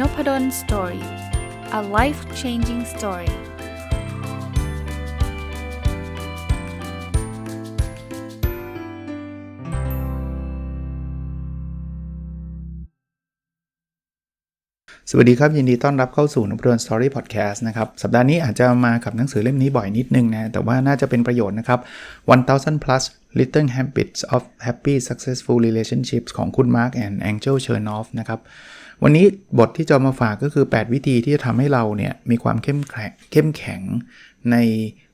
n o p ด d o สตอรี่ a life changing story สวัสดีครับ ยินดีต้อนรับเข้าสู่นพดลสตอรี่พอดแคสต์นะครับ สัปดาห์นี้อาจจะมากับหนังสือเล่มนี้บ่อยนิดนึงนะ แต่ว่าน่าจะเป็นประโยชน์นะครับ 1000 plus little habits of happy successful relationships ของคุณ Mark and Angel Chernoff นะครับ วันนี้บทที่จะมาฝากก็คือ 8 วิธีที่จะทำให้เราเนี่ยมีความเข้มแข็งเข้มแข็งใน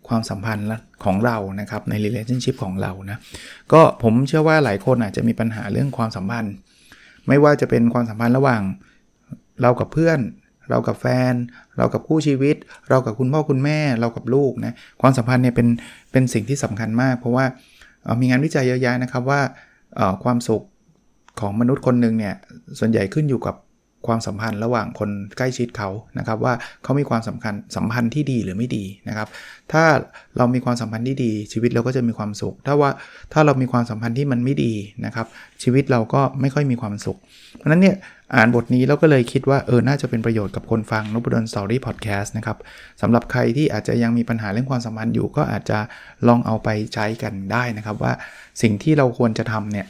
ความสัมพันธ์ของเรานะครับใน relationship ของเรานะก็ผมเชื่อว่าหลายคนอาจจะมีปัญหาเรื่องความสัมพันธ์ ไม่ว่าจะเป็นความสัมพันธ์ระหว่างเรากับเพื่อน เรากับแฟน เรากับคู่ชีวิต เรากับคุณพ่อคุณแม่ เรากับลูกนะความสัมพันธ์เนี่ยเป็นเป็นสิ่งที่สำคัญมาก เพราะว่ามีงานวิจัยเยอะแยะนะครับว่าความสุขของมนุษย์คนหนึ่งเนี่ยส่วนใหญ่ขึ้นอยู่กับ ความสัมพันธ์ระหว่างคนใกล้ชิดเขานะครับว่าเขามีความสำคัญสัมพันธ์ที่ดีหรือไม่ดีนะครับ ถ้าเรามีความสัมพันธ์ที่ดีชีวิตเราก็จะมีความสุข ถ้าว่าถ้าเรามีความสัมพันธ์ที่มันไม่ดีนะครับ ชีวิตเราก็ไม่ค่อยมีความสุข เพราะนั้นเนี่ยอ่านบทนี้เราก็เลยคิดว่าเออน่าจะเป็นประโยชน์กับคนฟังนุบดลสตอรี่พอดแคสต์นะครับสำหรับใครที่อาจจะยังมีปัญหาเรื่องความสัมพันธ์อยู่ ก็อาจจะลองเอาไปใช้กันได้นะครับว่าสิ่งที่เราควรจะทำเนี่ย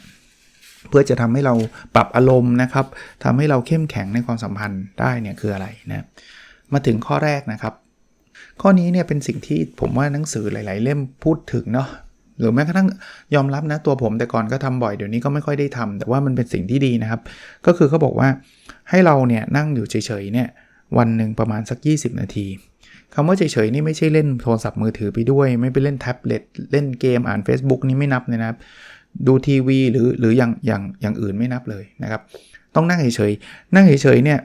เพื่อจะทำให้เราปรับอารมณ์นะครับทำให้เราเข้มแข็งในความสัมพันธ์ได้เนี่ยคืออะไรนะมาถึงข้อแรกนะครับ ข้อนี้เนี่ยเป็นสิ่งที่ผมว่าหนังสือหลาย ๆ เล่มพูดถึงเนาะหรือแม้กระทั่งยอมรับนะตัวผมแต่ก่อนก็ทำบ่อยเดี๋ยวนี้ก็ไม่ค่อยได้ทำแต่ว่ามันเป็นสิ่งที่ดีนะครับ ก็คือเขาบอกว่าให้เราเนี่ยนั่งอยู่เฉยๆเนี่ยวันหนึ่งประมาณสัก 20 นาทีคำว่าเฉยๆนี่ไม่ใช่เล่นโทรศัพท์มือถือไปด้วย ไม่ไปเล่นแท็บเล็ตเล่นเกมอ่าน Facebook นี่ไม่นับเลยนะครับ ดูทีวีหรือหรืออย่างอย่างอย่างอื่นไม่นับเลยนะครับ ต้องนั่งเฉยๆนั่งเฉยๆเนี่ย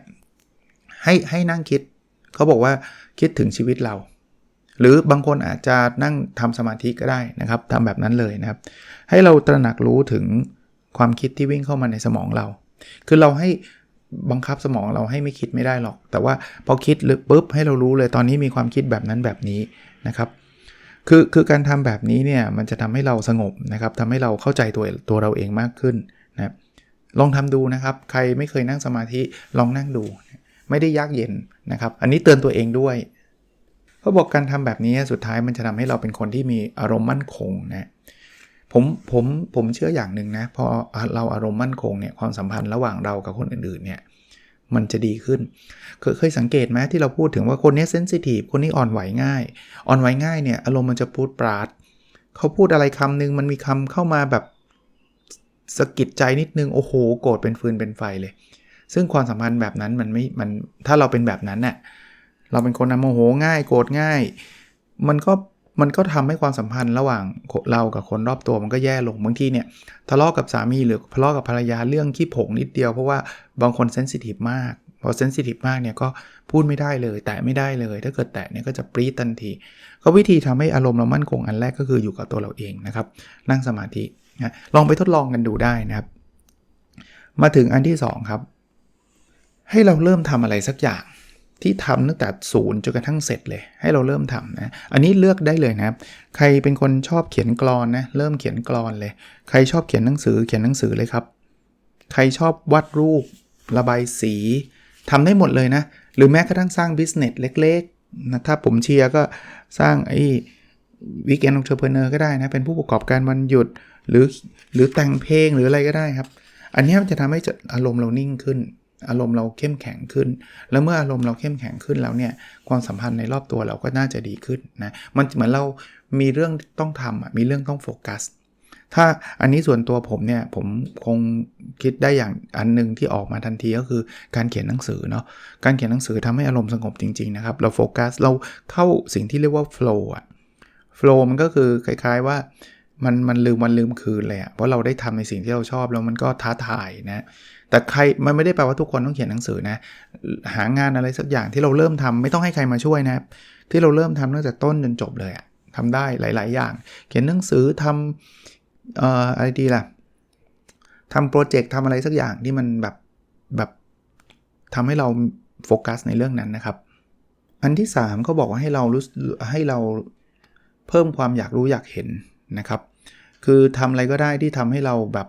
ให้ให้นั่งคิดเขาบอกว่าคิดถึงชีวิตเรา หรือบางคนอาจจะนั่งทำสมาธิก็ได้นะครับทำแบบนั้นเลยนะครับ ให้เราตระหนักรู้ถึงความคิดที่วิ่งเข้ามาในสมองเรา คือเราให้บังคับสมองเราให้ไม่คิดไม่ได้หรอก แต่ว่าพอคิดหรือปุ๊บให้เรารู้เลยตอนนี้มีความคิดแบบนั้นแบบนี้นะครับ คือคือการทำแบบนี้เนี่ยมันจะทำให้เราสงบนะครับทำให้เราเข้าใจตัวตัวเราเองมากขึ้นนะลองทำดูนะครับ ใครไม่เคยนั่งสมาธิลองนั่งดู ไม่ได้ยากเย็นนะครับ อันนี้เตือนตัวเองด้วยเขาบอกการทำแบบนี้สุดท้ายมันจะทำให้เราเป็นคนที่มีอารมณ์มั่นคงนะผมผมผมเชื่ออย่างหนึ่งนะพอเราอารมณ์มั่นคงเนี่ยความสัมพันธ์ระหว่างเรากับคนอื่นๆเนี่ย มันจะดีขึ้น เคยสังเกตไหมที่เราพูดถึงว่าคนนี้เซนซิทีฟคนนี้อ่อนไหวง่าย อ่อนไหวง่ายเนี่ยอารมณ์มันจะพูดปราด เขาพูดอะไรคำนึงมันมีคำเข้ามาแบบสะกิดใจนิดนึง โอ้โห โกรธเป็นฟืนเป็นไฟเลย ซึ่งความสัมพันธ์แบบนั้นมันไม่ มันถ้าเราเป็นแบบนั้นเน่ยเราเป็นคนนำโมโหง่ายโกรธง่าย มันก็ มันก็ทำให้ความสัมพันธ์ระหว่างเรากับคนรอบตัวมันก็แย่ลงบางทีเนี่ยทะเลาะกับสามีหรือทะเลาะกับภรรยาเรื่องขี้ผงนิดเดียวเพราะว่าบางคนเซนซิทีฟมากพอเซนซิทีฟมากเนี่ยก็พูดไม่ได้เลย แตะไม่ได้เลย ถ้าเกิดแตะเนี่ยก็จะปรี๊ดทันทีก็วิธีทำให้อารมณ์เรามั่นคงอันแรกก็คืออยู่กับตัวเราเองนะครับนั่งสมาธินะลองไปทดลองกันดูได้นะครับ มาถึงอันที่2ครับให้เราเริ่มทำอะไรสักอย่าง ที่ทำตั้งแต่ศูนย์จนกระทั่งเสร็จเลย ให้เราเริ่มทำนะอันนี้เลือกได้เลยนะใครเป็นคนชอบเขียนกรอนนะเริ่มเขียนกรอนเลย ใครชอบเขียนหนังสือเขียนหนังสือเลยครับ ใครชอบวาดรูป ระบายสีทำได้หมดเลยนะ หรือแม้กระทั่งสร้างบิสเนสเล็กๆนะถ้าผมเชียร์ก็สร้างไอ้วิกเอนองเทอร์เพเนอร์ก็ได้นะเป็นผู้ประกอบการวันหยุดหรือหรือแต่งเพลงหรืออะไรก็ได้ครับ อันนี้มันจะทำให้อารมณ์เรานิ่งขึ้น อารมณ์เราเข้มแข็งขึ้น แล้วเมื่ออารมณ์เราเข้มแข็งขึ้นแล้วเนี่ยความสัมพันธ์ในรอบตัวเราก็น่าจะดีขึ้นนะมันเหมือนเรามีเรื่องต้องทำมีเรื่องต้องโฟกัสถ้าอันนี้ส่วนตัวผมเนี่ยผมคงคิดได้อย่างอันนึงที่ออกมาทันทีก็คือการเขียนหนังสือเนาะการเขียนหนังสือทำให้อารมณ์สงบจริงๆนะครับเราโฟกัสเราเข้าสิ่งที่เรียกว่าโฟล์อะโฟล์มันก็คือคล้ายๆว่า มันมันลืมวันลืมคืนเลยอะเพราะเราได้ทำในสิ่งที่เราชอบแล้วมันก็ท้าทายนะ แต่ใครมันไม่ได้แปลว่าทุกคนต้องเขียนหนังสือนะ หางานอะไรสักอย่างที่เราเริ่มทำไม่ต้องให้ใครมาช่วยนะ ที่เราเริ่มทำตั้งแต่ต้นจนจบเลยอะทำได้หลาย ๆ อย่าง เขียนหนังสือทำเอ่ออะไรดีล่ะทำโปรเจกต์ทำอะไรสักอย่างที่มันแบบแบบทำให้เราโฟกัสในเรื่องนั้นนะครับ อันที่3เขาบอกว่าให้เรารู้ให้เราเพิ่มความอยากรู้อยากเห็น นะครับ คือทำอะไรก็ได้ที่ทำให้เราแบบ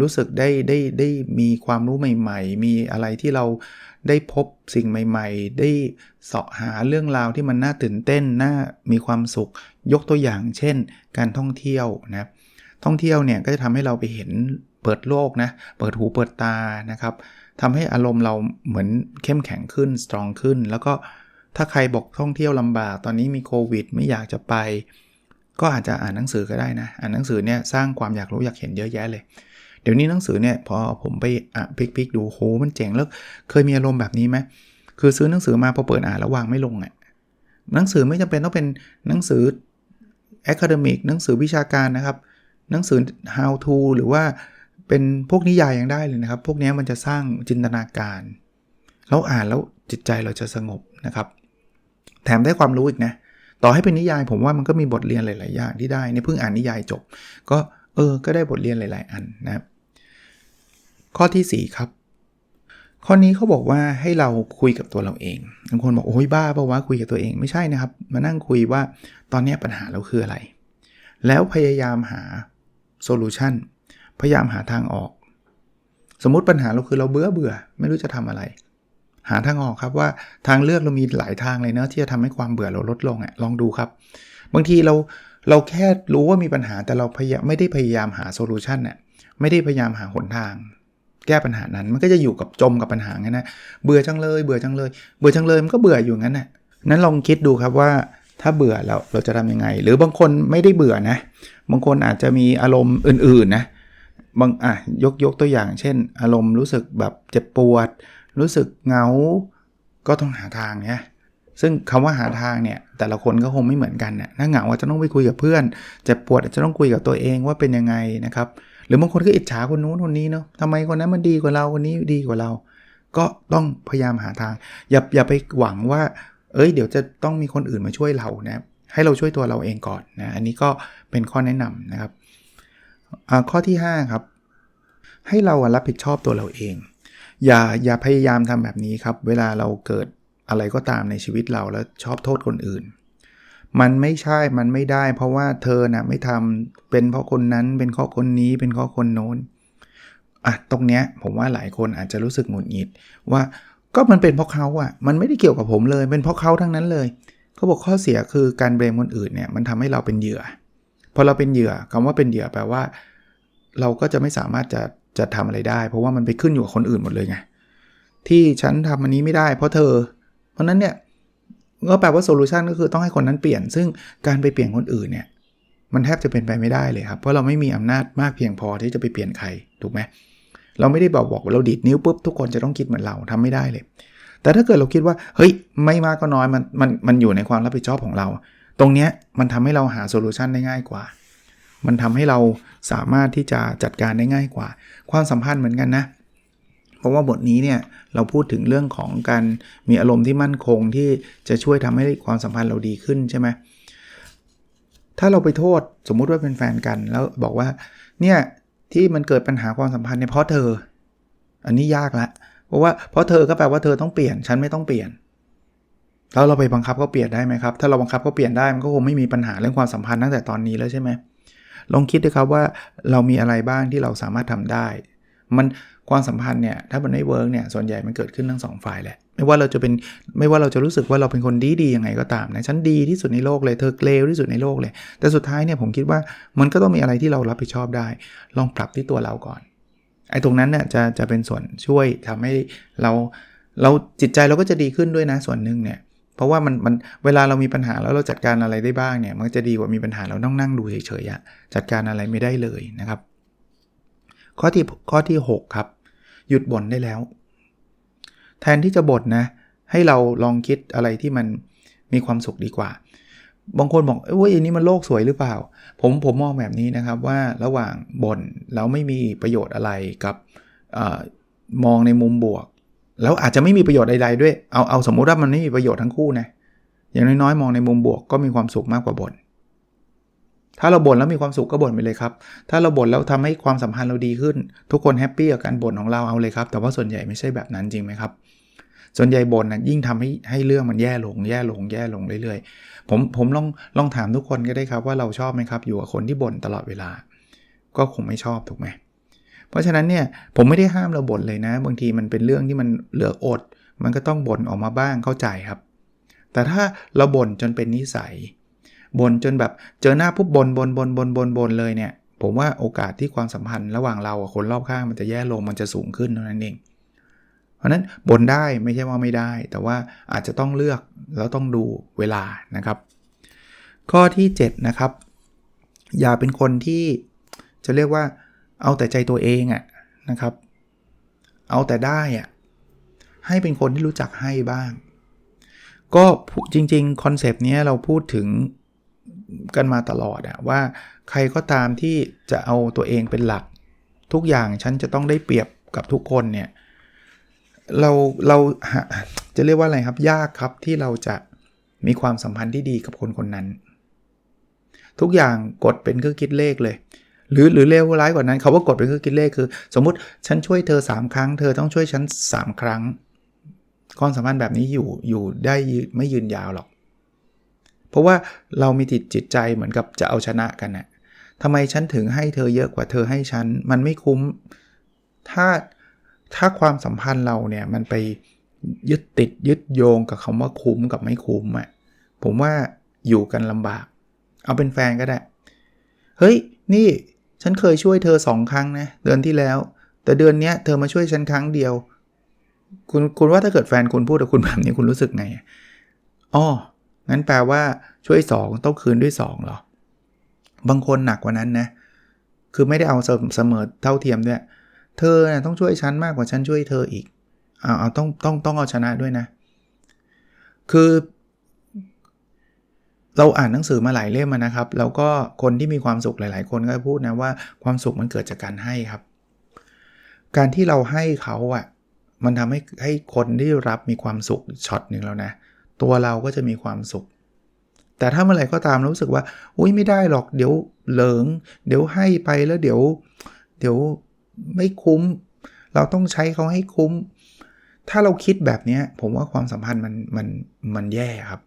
รู้สึกได้ได้ได้มีความรู้ใหม่ ๆ มีอะไรที่เราได้พบสิ่งใหม่ ๆ ได้เสาะหาเรื่องราวที่มันน่าตื่นเต้น น่ามีความสุข ยกตัวอย่างเช่น การท่องเที่ยวนะ ท่องเที่ยวเนี่ยก็จะทำให้เราไปเห็นเปิดโลกนะ เปิดหูเปิดตานะครับทำให้อารมณ์เราเหมือนเข้มแข็งขึ้น สตรองขึ้น แล้วก็ถ้าใครบอกท่องเที่ยวลำบาก ตอนนี้มีโควิด ไม่อยากจะไป ก็อาจจะอ่านหนังสือก็ได้นะ อ่านหนังสือเนี่ยสร้างความอยากรู้อยากเห็นเยอะแยะเลย เดี๋ยวนี้หนังสือเนี่ยพอผมไปอ่านพลิกๆดูโหมันเจ๋งแล้วเคยมีอารมณ์แบบนี้ไหมคือซื้อหนังสือมาพอเปิดอ่านแล้ววางไม่ลงอะ่ะหนังสือไม่จำเป็นต้องเป็นหนังสือ academic หนังสือวิชาการนะครับ หนังสือ how to หรือว่าเป็นพวกนิยายยังได้เลยนะครับ พวกนี้มันจะสร้างจินตนาการแล้วอ่านแล้วจิตใจเราจะสงบนะครับ แถมได้ความรู้อีกนะ ต่อให้เป็นนิยายผมว่ามันก็มีบทเรียนหลาย ๆ อย่างที่ได้ในเพิ่งอ่านนิยายจบ ก็เออ ก็ได้บทเรียนหลาย ๆ อันนะครับข้อที่ 4 ครับ ข้อนี้เขาบอกว่าให้เราคุยกับตัวเราเองบางคนบอกโอ้ยบ้าปะวะคุยกับตัวเองไม่ใช่นะครับ มานั่งคุยว่าตอนนี้ปัญหาเราคืออะไร แล้วพยายามหาโซลูชันพยายามหาทางออก สมมติปัญหาเราคือเราเบื่อเบื่อ ไม่รู้จะทำอะไร หาทางออกครับว่าทางเลือกเรามีหลายทางเลยเนะที่จะทำให้ความเบื่อเราลดลงอะ่ะลองดูครับ บางทีเราเราแค่รู้ว่ามีปัญหาแต่เราพยายามไม่ได้พยายามหาโซลูชันน่ะไม่ได้พยายามหาหนทาง แก้ปัญหานั้นมันก็จะอยู่กับจมกับปัญหางั้นนะเบื่อจังเลยเบื่อจังเลย เบื่อจังเลยมันก็เบื่ออยู่งั้นนะ่ะนั้นลองคิดดูครับว่าถ้าเบื่อเราเราจะทำยังไง หรือบางคนไม่ได้เบื่อนะ บางคนอาจจะมีอารมณ์อื่นๆนะบางอะยกยกตัวอย่าง เช่น อารมณ์รู้สึกแบบเจ็บปวด รู้สึกเหงา ก็ต้องหาทางเนี่ยซึ่งคำว่าหาทางเนี่ยแต่ละคนก็คงไม่เหมือนกันนะถ้าเหงาอาจจะต้องไปคุยกับเพื่อนเจ็บปวดอาจจะต้องคุยกับตัวเองว่าเป็นยังไงนะครับ หรือบางคนก็อิจฉาคนนู้นคนนี้เนาะทำไมคนนั้นมันดีกว่าเราคนนี้ดีกว่าเรา ก็ต้องพยายามหาทาง อย่าอย่าไปหวังว่า เอ้ย เดี๋ยวจะต้องมีคนอื่นมาช่วยเรานะให้เราช่วยตัวเราเองก่อนนะอันนี้ก็เป็นข้อแนะนำนะครับข้อที่5ครับให้เรารับผิดชอบตัวเราเอง อย่าอย่าพยายามทำแบบนี้ครับ เวลาเราเกิดอะไรก็ตามในชีวิตเราแล้วชอบโทษคนอื่น มันไม่ใช่ มันไม่ได้ เพราะว่าเธอนะ่ะไม่ทำเป็นเพราะคนนั้น เป็นเพราะคนนี้ เป็นเพราะคนโน้นอะตรงเนี้ยผมว่าหลายคนอาจจะรู้สึกหงุดหงิดว่าก็มันเป็นเพราะเขาอะ่ะ มันไม่ได้เกี่ยวกับผมเลย เป็นเพราะเขาทั้งนั้นเลย เขาบอกข้อเสียคือการเบรมคนอื่นเนี่ยมันทำให้เราเป็นเหยื่อ พอเราเป็นเหยื่อคำว่าเป็นเหยื่อแปลว่า เราก็จะไม่สามารถจะ จะทำอะไรได้ เพราะว่ามันไปขึ้นอยู่กับคนอื่นหมดเลยไงที่ฉันทำอันนี้ไม่ได้ เพราะเธอ เพราะนั้นเนี่ยก็แปลว่าโซลูชันก็คือต้องให้คนนั้นเปลี่ยน ซึ่งการไปเปลี่ยนคนอื่นเนี่ยมันแทบจะเป็นไปไม่ได้เลยครับ เพราะเราไม่มีอำนาจมากเพียงพอที่จะไปเปลี่ยนใครถูกไหมเราไม่ได้บอกบอกว่าเราดีดนิ้วปุ๊บทุกคนจะต้องคิดเหมือนเราทำไม่ได้เลย แต่ถ้าเกิดเราคิดว่าเฮ้ยไม่มากก็น้อยมันมันมันอยู่ในความรับผิดชอบของเรา ตรงเนี้ยมันทำให้เราหาโซลูชันได้ง่ายกว่า มันทำให้เราสามารถที่จะจัดการได้ง่ายกว่า ความสัมพันธ์เหมือนกันนะ เพราะว่าบทนี้เนี่ยเราพูดถึงเรื่องของการมีอารมณ์ที่มั่นคงที่จะช่วยทำให้ความสัมพันธ์เราดีขึ้นใช่ไหมถ้าเราไปโทษสมมุติว่าเป็นแฟนกันแล้วบอกว่าเนี่ยที่มันเกิดปัญหาความสัมพันธ์เนี่ยเพราะเธอ อันนี้ยากละเพราะว่าเพราะเธอก็แปลว่าเธอต้องเปลี่ยน ฉันไม่ต้องเปลี่ยน แล้วเราไปบังคับเขาเปลี่ยนได้ไหมครับ ถ้าเราบังคับเขาเปลี่ยนได้มันก็คงไม่มีปัญหาเรื่องความสัมพันธ์ตั้งแต่ตอนนี้แล้วใช่ไหม ลองคิดดูครับว่าเรามีอะไรบ้างที่เราสามารถทำได้ มันความสัมพันธ์เนี่ยถ้ามันไม่เวิร์กเนี่ยส่วนใหญ่มันเกิดขึ้นทั้งสองฝ่ายแหละไม่ว่าเราจะเป็นไม่ว่าเราจะรู้สึกว่าเราเป็นคนดีดียังไงก็ตามนะฉันดีที่สุดในโลกเลยเธอเลวที่สุดในโลกเลย แต่สุดท้ายเนี่ยผมคิดว่ามันก็ต้องมีอะไรที่เรารับผิดชอบได้ ลองปรับที่ตัวเราก่อนไอ้ตรงนั้นเนี่ยจะจะเป็นส่วนช่วยทำให้เราเราจิตใจเราก็จะดีขึ้นด้วยนะส่วนหนึ่งเนี่ย เพราะว่ามันมันเวลาเรามีปัญหาแล้วเราจัดการอะไรได้บ้างเนี่ย มันจะดีกว่ามีปัญหาเราต้องนั่งดูเฉยๆจัดการอะไรไม่ได้เลยนะครับ ข้อที่ข้อที่ 6 ครับ หยุดบ่นได้แล้ว แทนที่จะบ่นนะ ให้เราลองคิดอะไรที่มันมีความสุขดีกว่า บางคนบอกเอ้ยอันนี้มันโลกสวยหรือเปล่า ผมผมมองแบบนี้นะครับว่าระหว่างบ่นแล้วไม่มีประโยชน์อะไรกับอมองในมุมบวก แล้วอาจจะไม่มีประโยชน์ใดๆด้วย เอาเอาสมมุติว่ามันไม่มีประโยชน์ทั้งคู่นะ อย่างน้อยๆ มองในมุมบวกก็มีความสุขมากกว่าบน่น ถ้าเราบ่นแล้วมีความสุขก็บ่นไปเลยครับ ถ้าเราบ่นแล้วทำให้ความสัมพันธ์เราดีขึ้น ทุกคนแฮปปี้กับการบ่นของเราเอาเลยครับ แต่ว่าส่วนใหญ่ไม่ใช่แบบนั้นจริงไหมครับ ส่วนใหญ่บ่นนะยิ่งทำให้ให้เรื่องมันแย่ลงแย่ลงแย่ลงเรื่อยๆ ผมผมลองลองถามทุกคนก็ได้ครับว่าเราชอบไหมครับ อยู่กับคนที่บ่นตลอดเวลา ก็คงไม่ชอบถูกไหม เพราะฉะนั้นเนี่ยผมไม่ได้ห้ามเราบ่นเลยนะ บางทีมันเป็นเรื่องที่มันเหลืออด มันก็ต้องบ่นออกมาบ้างเข้าใจครับ แต่ถ้าเราบ่นจนเป็นนิสัยบ่นจนแบบเจอหน้าปุ๊บบ่นบ่นบ่นบ่นบ่นบ่นเลยเนี่ย ผมว่าโอกาสที่ความสัมพันธ์ระหว่างเรากับคนรอบข้างมันจะแย่ลงมันจะสูงขึ้นเท่านั้นเอง เพราะนั้นบ่นได้ไม่ใช่ว่าไม่ได้ แต่ว่าอาจจะต้องเลือกแล้วต้องดูเวลานะครับ ข้อที่7นะครับอย่าเป็นคนที่จะเรียกว่า เอาแต่ใจตัวเองอะนะครับ เอาแต่ได้อะให้เป็นคนที่รู้จักให้บ้าง ก็จริงๆคอนเซปต์นี้เราพูดถึงกันมาตลอดอะว่าใครก็ตามที่จะเอาตัวเองเป็นหลัก ทุกอย่างฉันจะต้องได้เปรียบกับทุกคนเนี่ยเราเราจะเรียกว่าอะไรครับยากครับที่เราจะมีความสัมพันธ์ที่ดีกับคนคนนั้น ทุกอย่างกดเป็นเครื่องคิดเลขเลย หรือหรือเลวร้ายกว่านั้นเขาว่ากดเป็นเครื่องคิดเลขคือ สมมุติฉันช่วยเธอ 3 ครั้ง เธอต้องช่วยฉัน 3 ครั้งความสัมพันธ์แบบนี้อยู่อยู่ได้ไม่ยืนยาวหรอก เพราะว่าเรามีจิตจิตใจเหมือนกับจะเอาชนะกันนะทำไมฉันถึงให้เธอเยอะกว่าเธอให้ฉัน มันไม่คุ้ม ถ้าถ้าความสัมพันธ์เราเนี่ยมันไปยึดติดยึดโยงกับคำว่าคุ้มกับไม่คุ้มอะ่ะผมว่าอยู่กันลำบาก เอาเป็นแฟนก็ได้ เฮ้ย นี่ ฉันเคยช่วยเธอสองครั้งนะเดือนที่แล้ว แต่เดือนนี้เธอมาช่วยฉันครั้งเดียว คุณคุณว่าถ้าเกิดแฟนคุณพูดกับคุณแบบนี้คุณรู้สึกไงอ๋องั้นแปลว่าช่วย 2 ต้องคืนด้วย2เหรอ บางคนหนักกว่านั้นนะ คือไม่ได้เอาเสมอเท่าเทียมด้วย เธอนะต้องช่วยฉันมากกว่าฉันช่วยเธออีก เอาเอาต้องต้องต้องเอาชนะด้วยนะ คือ เราอ่านหนังสือมาหลายเล่มนะครับ แล้วก็คนที่มีความสุขหลาย ๆ คนก็พูดนะว่าความสุขมันเกิดจากการให้ครับ การที่เราให้เขาอะ่ะมันทำให้ให้คนที่รับมีความสุขช็อตหนึ่งแล้วนะ ตัวเราก็จะมีความสุข แต่ถ้าเมื่อไหร่ก็ตามรู้สึกว่า อุ้ยไม่ได้หรอกเดี๋ยวเหลิง เดี๋ยวให้ไปแล้วเดี๋ยว เดี๋ยวไม่คุ้ม เราต้องใช้เขาให้คุ้ม ถ้าเราคิดแบบนี้ผมว่าความสัมพันธ์มันมันมันแย่ครับ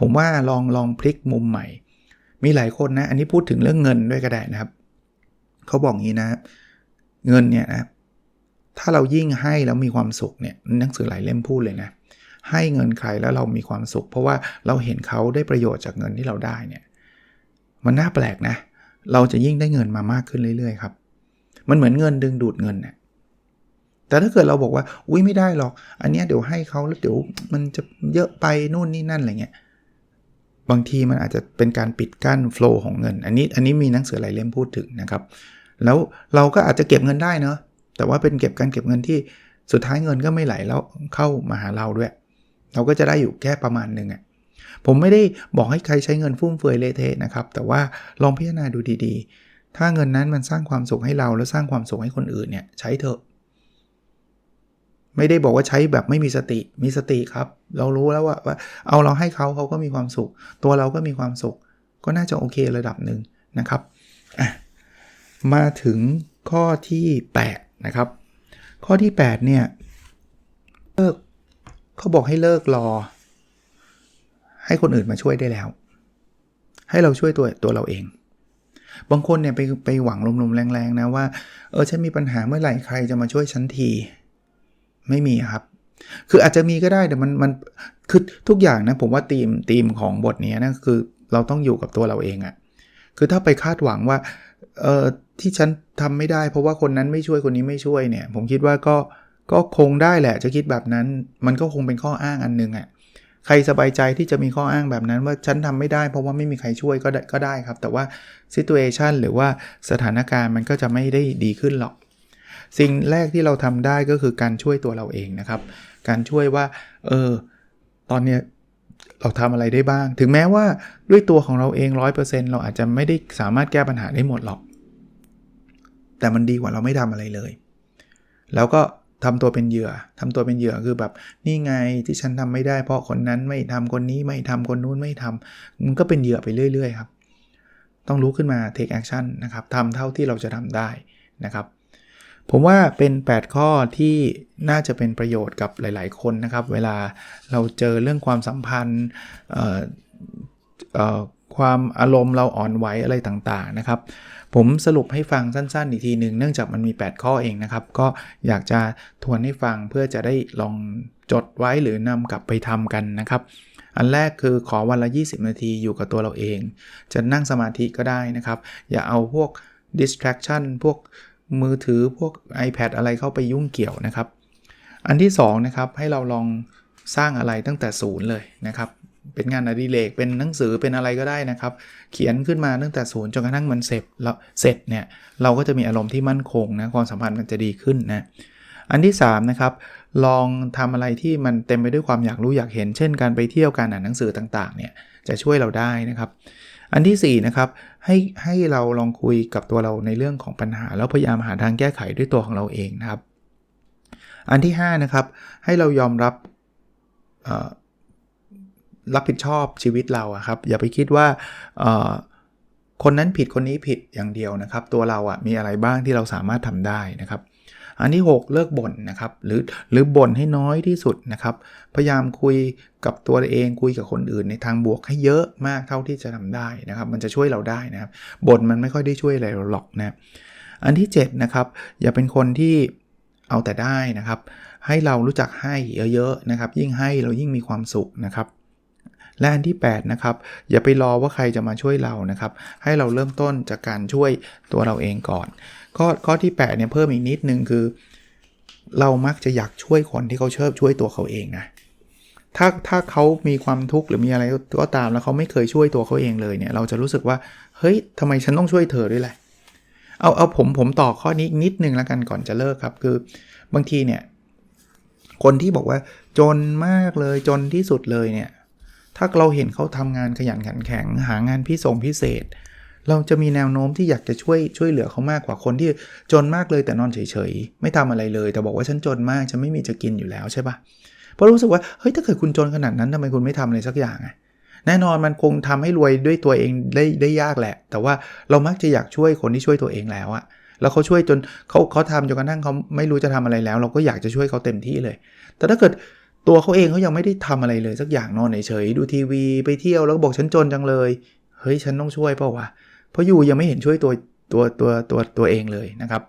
ผมว่าลองลองพลิกมุมใหม่ มีหลายคนนะ อันนี้พูดถึงเรื่องเงินด้วยก็ได้นะครับ เขาบอกงี้นะ เงินเนี่ยนะ ถ้าเรายิ่งให้แล้วมีความสุขเนี่ย หนังสือหลายเล่มพูดเลยนะ ให้เงินใครแล้วเรามีความสุข เพราะว่าเราเห็นเขาได้ประโยชน์จากเงินที่เราได้เนี่ย มันน่าแปลกนะ เราจะยิ่งได้เงินมามากขึ้นเรื่อยๆครับ มันเหมือนเงินดึงดูดเงินเนี่ยแต่ถ้าเกิดเราบอกว่า อุ้ยไม่ได้หรอก อันนี้เดี๋ยวให้เขาแล้วเดี๋ยวมันจะเยอะไปนู่นนี่นั่นอะไรเงี้ย บางทีมันอาจจะเป็นการปิดกั้นโฟล์ของเงิน อันนี้อันนี้มีหนังสือหลายเล่มพูดถึงนะครับ แล้วเราก็อาจจะเก็บเงินได้เนาะแต่ว่าเป็นเก็บการเก็บเงินที่สุดท้ายเงินก็ไม่ไหลแล้วเข้ามาหาเราด้วย เราก็จะได้อยู่แค่ประมาณหนึ่งอะ่ะผมไม่ได้บอกให้ใครใช้เงินฟุ่มเฟือยเละเทะนะครับ แต่ว่าลองพิจารณาดูดีๆ ถ้าเงินนั้นมันสร้างความสุขให้เราแล้วสร้างความสุขให้คนอื่นเนี่ยใช้เถอะ ไม่ได้บอกว่าใช้แบบไม่มีสติ มีสติครับ เรารู้แล้วว่าว่าเอาเราให้เขาเขาก็มีความสุข ตัวเราก็มีความสุข ก็น่าจะโอเคระดับหนึ่งนะครับ มาถึงข้อที่8นะครับ ข้อที่ 8 เนี่ย เลิกเขาบอกให้เลิกรอ ให้คนอื่นมาช่วยได้แล้ว ให้เราช่วยตัวตัวเราเอง บางคนเนี่ยไปไปหวังลมๆแรงๆนะว่า เออฉันมีปัญหาเมื่อไหร่ใครจะมาช่วยฉันที ไม่มีครับ คืออาจจะมีก็ได้แต่มันมันคือทุกอย่างนะผมว่าธีมธีมของบทนี้นะคือเราต้องอยู่กับตัวเราเองอะคือถ้าไปคาดหวังว่าเออที่ฉันทำไม่ได้ เพราะว่าคนนั้นไม่ช่วยคนนี้ไม่ช่วยเนี่ย ผมคิดว่าก็ก็คงได้แหละ จะคิดแบบนั้น มันก็คงเป็นข้ออ้างอันนึงอะ่ะใครสบายใจที่จะมีข้ออ้างแบบนั้น ว่าฉันทำไม่ได้ เพราะว่าไม่มีใครช่วยก็ได้ก็ได้ครับ แต่ว่าซิตูเอชันหรือว่าสถานการณ์มันก็จะไม่ได้ดีขึ้นหรอก สิ่งแรกที่เราทำได้ก็คือการช่วยตัวเราเองนะครับ การช่วยว่าเออตอนเนี้ยเราทำอะไรได้บ้าง ถึงแม้ว่าด้วยตัวของเราเอง 100%เราอาจจะไม่ได้สามารถแก้ปัญหาได้หมดหรอก แต่มันดีกว่าเราไม่ทำอะไรเลย แล้วก็ทำตัวเป็นเหยื่อทำตัวเป็นเหยื่อคือแบบนี่ไงที่ฉันทำไม่ได้ เพราะคนนั้นไม่ทำคนนี้ไม่ทำคนนู้นไม่ทำมันก็เป็นเหยื่อไปเรื่อย ๆ ครับ ต้องรู้ขึ้นมา take action นะครับทำเท่าที่เราจะทำได้นะครับ ผมว่าเป็น 8 ข้อที่น่าจะเป็นประโยชน์กับหลาย ๆ คนนะครับ เวลาเราเจอเรื่องความสัมพันธ์ความอารมณ์เราอ่อนไหวอะไรต่างๆนะครับ ผมสรุปให้ฟังสั้น ๆ อีกทีหนึ่งเนื่องจากมันมี 8 ข้อเองนะครับ ก็อยากจะทวนให้ฟังเพื่อจะได้ลองจดไว้หรือนำกลับไปทำกันนะครับ อันแรกคือขอวันละ 20 นาทีอยู่กับตัวเราเอง จะนั่งสมาธิก็ได้นะครับ อย่าเอาพวก distraction พวก มือถือพวก iPad อะไรเข้าไปยุ่งเกี่ยวนะครับ อันที่2นะครับให้เราลองสร้างอะไรตั้งแต่ศูนย์เลยนะครับ เป็นงานอดิเรกเป็นหนังสือเป็นอะไรก็ได้นะครับ เขียนขึ้นมาตั้งแต่ศูนย์จนกระทั่งมันเสร็จแล้วเสร็จเนี่ยเราก็จะมีอารมณ์ที่มั่นคงนะความสัมพันธ์มันจะดีขึ้นนะอันที่3นะครับลองทำอะไรที่มันเต็มไปด้วยความอยากรู้อยากเห็น เช่นการไปเที่ยวการอ่านหนังสือต่างๆเนี่ยจะช่วยเราได้นะครับ อันที่4นะครับให้ให้เราลองคุยกับตัวเราในเรื่องของปัญหา แล้วพยายามหาทางแก้ไขด้วยตัวของเราเองนะครับ อันที่5นะครับให้เรายอมรับรับผิดชอบชีวิตเราครับ อย่าไปคิดว่าคนนั้นผิดคนนี้ผิดอย่างเดียวนะครับ ตัวเราอะมีอะไรบ้างที่เราสามารถทำได้นะครับ อันที่ 6 เลิกบ่นนะครับ หรือหรือบ่นให้น้อยที่สุดนะครับ พยายามคุยกับตัวเองคุยกับคนอื่นในทางบวกให้เยอะมากเท่าที่จะทำได้นะครับ มันจะช่วยเราได้นะครับบ่นมันไม่ค่อยได้ช่วยอะไรเราหรอกนะอันที่7นะครับอย่าเป็นคนที่เอาแต่ได้นะครับ ให้เรารู้จักให้เยอะๆนะครับ ยิ่งให้เรายิ่งมีความสุขนะครับและอันที่8นะครับอย่าไปรอว่าใครจะมาช่วยเรานะครับ ให้เราเริ่มต้นจากการช่วยตัวเราเองก่อน ข้อข้อที่8เนี่ยเพิ่มอีกนิดนึงคือ เรามักจะอยากช่วยคนที่เขาเชิญช่วยตัวเขาเองนะถ้าถ้าเขามีความทุกข์หรือมีอะไรก็ตามแล้วเขาไม่เคยช่วยตัวเขาเองเลยเนี่ย เราจะรู้สึกว่าเฮ้ยทำไมฉันต้องช่วยเธอด้วยแหละเอาเอาผมผมต่อข้อนี้นิดนึงแล้วกันก่อนจะเลิกครับคือบางทีเนี่ย คนที่บอกว่าจนมากเลยจนที่สุดเลยเนี่ย ถ้าเราเห็นเขาทำงานขยันขันแข็ง หางานพิสงพิเศษ เราจะมีแนวโน้มที่อยากจะช่วยช่วยเหลือเขามากกว่าคนที่จนมากเลยแต่นอนเฉยๆ ไม่ทำอะไรเลย แต่บอกว่าฉันจนมากฉันไม่มีจะกินอยู่แล้วใช่ปะเพราะรู้สึกว่าเฮ้ยถ้าเกิดคุณจนขนาดนั้นทำไมคุณไม่ทำอะไรสักอย่างอะแน่นอนมันคงทำให้รวยด้วยตัวเองได้ได้ยากแหละ แต่ว่าเรามักจะอยากช่วยคนที่ช่วยตัวเองแล้วอะแล้วเขาช่วยจนเขาเขาทำจนกระทั่งเขาไม่รู้จะทำอะไรแล้ว เราก็อยากจะช่วยเขาเต็มที่เลย แต่ถ้าเกิดตัวเขาเองเขายังไม่ได้ทำอะไรเลยสักอย่างนอนเฉยดูทีวีไปเที่ยวแล้วบอกฉันจนจังเลย เฮ้ยฉันต้องช่วยเปล่าวะ เพราะยูยังไม่เห็นช่วยตัวตัวตัวตัวตัวเองเลยนะครับ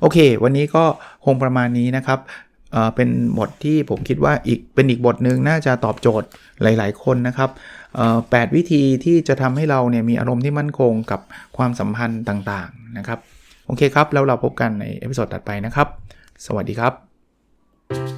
โอเค วันนี้ก็คงประมาณนี้นะครับเเป็นบทที่ผมคิดว่าอีกเป็นอีกบทหนึ่งน่าจะตอบโจทย์หลาย ๆ คนนะครับเอ่อแวิธีที่จะทำให้เราเนี่ยมีอารมณ์ที่มั่นคงกับความสัมพันธ์ต่างๆนะครับ โอเคครับ แล้วเราพบกันในเอพิโซดถัดไปนะครับ สวัสดีครับ